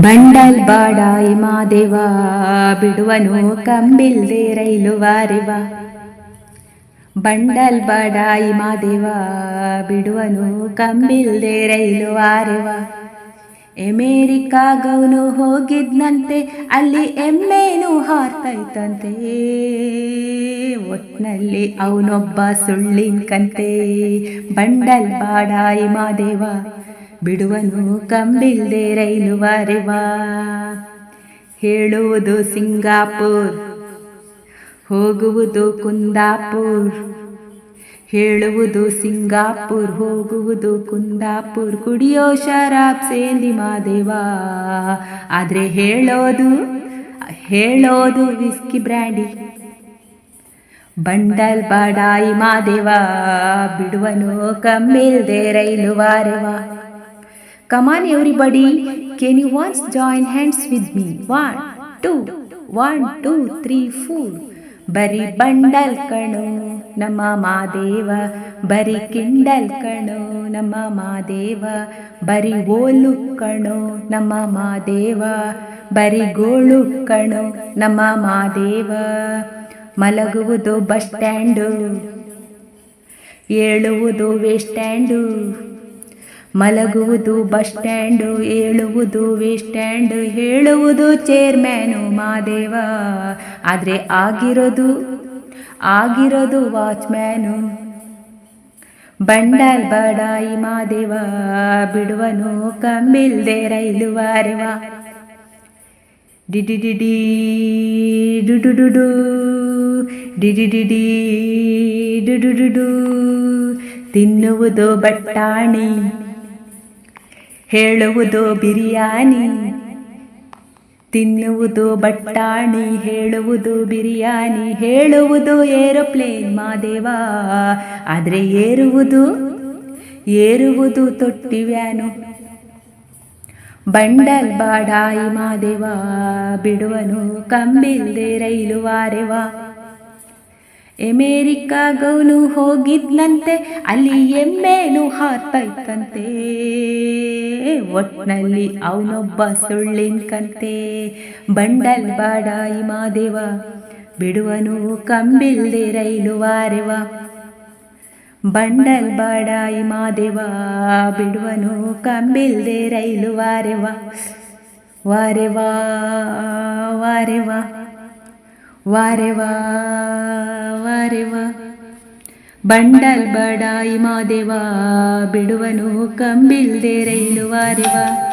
Bundle ಬಾಡಾಯಿ ಮಾದೇವ, ಬಿಡುವನು ಕಂಬಿಲ್ದೆ ರೈಲು ವಾರಿವ. ಬಂಡಲ್ ಬಾಡಾಯಿ ಮಾದೇವ, ಬಿಡುವನು ಕಂಬಿಲ್ದೆ ರೈಲು ವಾರಿವ. ಅಮೇರಿಕಾಗವನು ಹೋಗಿದ್ನಂತೆ, ಅಲ್ಲಿ ಎಮ್ಮೆನು ಹಾರ್ತೈತಂತೆ. ಒಟ್ನಲ್ಲಿ ಅವನೊಬ್ಬ ಸುಳ್ಳಿನ ಕಂತೆ ಬಂಡಲ್ ಬಾಡಾಯಿ ಮಾದೇವ ಬಿಡುವನು ಕಂಬಿಲ್ದೆ ರೈಲು ವಾರೆವಾ. ಹೇಳುವುದು ಸಿಂಗಾಪುರ್, ಹೋಗುವುದು ಕುಂದಾಪುರ್. ಹೇಳುವುದು ಸಿಂಗಾಪುರ್, ಹೋಗುವುದು ಕುಂದಾಪುರ್. ಕುಡಿಯೋ ಶರಾಬ್ ಸೇಂದಿ ಮಾದೇವಾ. ಆದರೆ ಹೇಳೋದು ಹೇಳೋದು ವಿಸ್ಕಿ ಬ್ರ್ಯಾಂಡಿ. ಬಂಡಲ್ ಬಾಡಾಯಿ ಮಾದೇವಾ, ಬಿಡುವನು ಕಮ್ಮಿಲ್ದೆ ರೈಲು ವಾರೆವಾ. Come on everybody can you once join hands with me one two one two three four ಬರಿ ಬಂಡಲ್ ಕಣು ನಮ್ಮ ಮಾದೇವ, ಬರಿ ಕಿಂಡಲ್ ಕಣು ನಮ್ಮ ಮಾದೇವ, ಬರಿ ಓಲು ಕಣು ನಮ್ಮ ಮಾದೇವ, ಬರಿ ಗೋಳು ಕಣು ನಮ್ಮ ಮಾದೇವ. ಮಲಗುವುದು ಬಸ್ ಸ್ಟ್ಯಾಂಡು, ಏಳುವುದು ವೇಸ್ಟ್ ಸ್ಟ್ಯಾಂಡು. ಮಲಗುವುದು ಬಸ್ ಸ್ಟ್ಯಾಂಡು ಏಳುವುದು ವೇಸ್ಟ್ ಸ್ಟ್ಯಾಂಡು ಹೇಳುವುದು ಚೇರ್ಮ್ಯಾನು ಮಾದೇವ ಆದರೆ ಆಗಿರೋದು ಆಗಿರೋದು ವಾಚ್ಮ್ಯಾನು ಬಂಡಲ್ ಬಡಾಯಿ ಮಾದೇವ ಬಿಡುವನು ಕಮ್ಮಿಲ್ದೆ ರೈಲು ವಾರೆವ. ಡಿಡಿ ಡಿಡಿ ಡುಡು ಡುಡು ಡಿಡಿ ಡಿಡಿ ಡುಡು ಡುಡು ತಿನ್ನುವುದು ಬಟ್ಟಾಣಿ ಹೇಳುವುದು ಬಿರಿಯಾನಿ. ತಿನ್ನುವುದು ಬಟ್ಟಾಣಿ, ಹೇಳುವುದು ಬಿರಿಯಾನಿ. ಹೇಳುವುದು ಏರೋಪ್ಲೇನ್ ಮಾದೇವ. ಆದರೆ ಏರುವುದು ಏರುವುದು ತೊಟ್ಟಿ ವ್ಯಾನು ಬಂಡಲ್ ಬಾಡಾಯಿ ಮಾದೇವ, ಬಿಡುವನು ಕಂಬಿಲ್ದೆ ರೈಲು ವಾರೆವ. ಅಮೇರಿಕಾಗವನು ಹೋಗಿದ್ನಂತೆ, ಅಲ್ಲಿ ಎಮ್ಮೆನು ಹಾರ್ತೈತಂತೆ ಒಟ್ನಲ್ಲಿ ಅವನೊಬ್ಬ ಸುಳ್ಳಿನ ಕಂತೆ ಬಂಡಲ್ ಬಾಡಾಯಿ ಮಾದೇವ ಬಿಡುವನು ಕಂಬಿಲ್ದೆ ರೈಲು ವಾರೆವ. ಬಂಡಲ್ ಬಾಡಾಯಿ ಮಾದೇವ ಬಿಡುವನು ಕಂಬಿಲ್ದೆ ರೈಲು ವಾರೆವ. ವಾರೆವಾ ವಾರೆವಾ. ವಾರೆವಾ ವಾರೆವಾ. ಬಂಡಲ್ ಬಡಾಯಿ ಮಾದೇವ ಬಿಡುವನು ಕಂಬಿಲ್ದೆ ರೈಲು ವಾರೆವಾ.